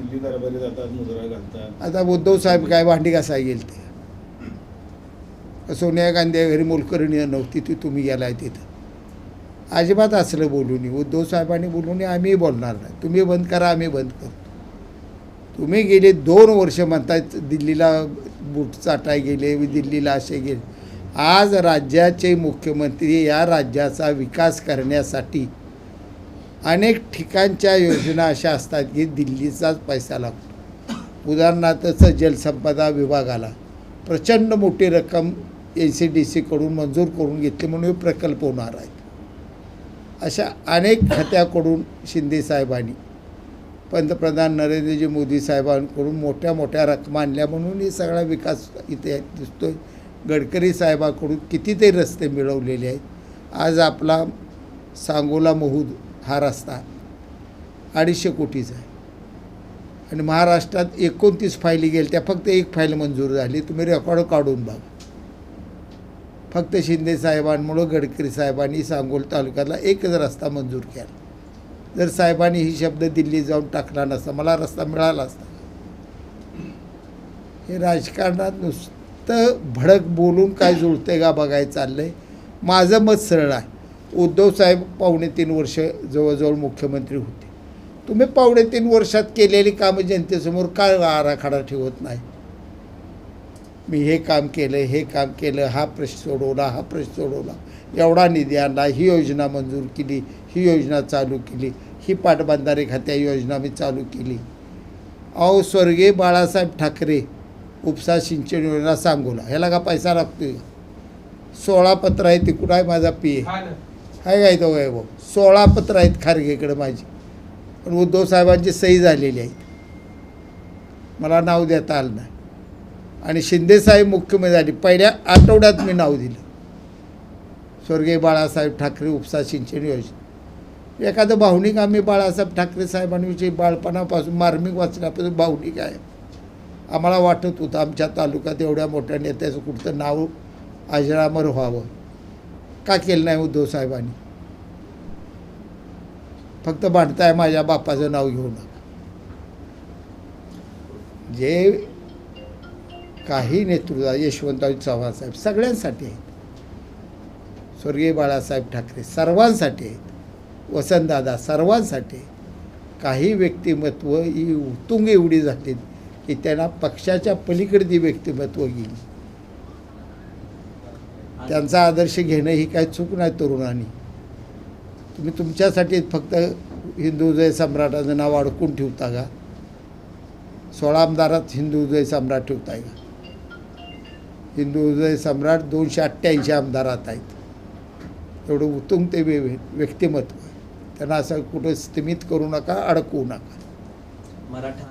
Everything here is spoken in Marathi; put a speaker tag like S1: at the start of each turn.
S1: दिल्ली दरबारी जातात मुजरा घालतात.
S2: आता उद्धव साहेब काय भांडी घासाय गेल ते सोनिया गांधी घरी मोलकरणी नव्हती ती तुम्ही गेलाय तिथं. अजिबात असलं बोलू उद्धव साहेबांनी बोलून आम्ही बोलणार नाही. तुम्ही बंद करा आम्ही बंद करतो. तुम्ही गेले दोन वर्ष म्हणतायत दिल्लीला बूट चाटाय गेले दिल्लीला असे गेले. आज राज्याचे मुख्यमंत्री या राज्याचा विकास करण्यासाठी अनेक ठिकाणच्या योजना अशा असतात की दिल्लीचाच पैसा लागतो. उदाहरणार्थ जलसंपदा विभागाला प्रचंड मोठी रक्कम एन सी डी सीकडून मंजूर करून घेतली म्हणून हे प्रकल्प होणार आहेत. अशा अनेक खात्याकडून शिंदे साहेबांनी पंतप्रधान नरेंद्रजी मोदी साहेबांकडून मोठ्या मोठ्या रकमा आणल्या म्हणून हे सगळा विकास इथे दिसतो आहे गडकरी साहेबाकडून कितीतरी रस्ते मिळवलेले आहेत. आज आपला सांगोला महूद हा रस्ता अडीचशे कोटीचा आहे. आणि महाराष्ट्रात एकोणतीस फायली गेल्या त्या फक्त एक फाईल मंजूर झाली. तुम्ही रेकॉर्ड काढून बघा. फक्त शिंदे साहेबांमुळं गडकरी साहेबांनी सांगोल तालुक्याला एकच रस्ता मंजूर केला. जर साहेबांनी ही शब्द दिल्ली जाऊन टाकला नसता मला रस्ता मिळाला असता. हे राजकारणात नुसतं भडक बोलून काय जुळतंय का बघायचं चाललं आहे माझं मत सरळ आहे. उद्धवसाहेब पावणे तीन वर्ष जवळजवळ मुख्यमंत्री होते. तुम्ही पावणे तीन वर्षात केलेली कामं जनतेसमोर काय आराखडा ठेवत नाही मी हे काम केलं हे काम केलं हा प्रश्न सोडवला हा प्रश्न सोडवला. एवढा निधी आणला ही योजना मंजूर केली ही योजना चालू केली ही पाटबंधारे खात्या योजना मी चालू केली. अहो स्वर्गीय बाळासाहेब ठाकरे उपसा सिंचन योजना सांगोला ह्याला का पैसा लागतोय? सोळा पत्र आहे तिकडं आहे माझा पी ए हाय काय तो वैभव सोळा पत्र आहेत खारगेकडे माझी. पण उद्धव साहेबांची सही झालेली आहेत मला नाव देता आलं नाही. आणि शिंदेसाहेब मुख्यमंत्री झाली. पहिल्या आठवड्यात मी नाव दिलं. स्वर्गीय बाळासाहेब ठाकरे उपसा सिंचन योजना. एखादं भावनिक आम्ही बाळासाहेब ठाकरे साहेबांविषयी बाळपणापासून मार्मिक वाचण्यापासून भावनिक आहे. आम्हाला वाटत होतं आमच्या तालुक्यात एवढ्या मोठ्या नेत्याचं कुठचं नाव अजरामर व्हावं. का केलं नाही उद्धव साहेबांनी? फक्त भांडताय माझ्या बापाचं नाव घेऊ नका जे काही नेतृत्व यशवंतराव चव्हाण साहेब सगळ्यांसाठी आहेत. स्वर्गीय बाळासाहेब ठाकरे सर्वांसाठी आहेत. वसंतदादा सर्वांसाठी काही व्यक्तिमत्व ही उतुंग एवढी झाली की त्यांना पक्षाच्या पलीकडे ती व्यक्तिमत्व गेली. त्यांचा आदर्श घेणं ही काही चूक नाही तरुणांनी. तुम्ही तुमच्यासाठी फक्त हिंदुजय सम्राटाचं नाव अडकून ठेवता का? सोळा आमदारात हिंदुजय सम्राट ठेवताय का? हिंदुजय सम्राट दोनशे अठ्ठ्याऐंशी आमदारात आहेत. एवढं उत्तुंग ते व्य व्यक्तिमत्व आहे. त्यांना असं कुठं स्थिमित करू नका अडकवू नका.
S3: मराठा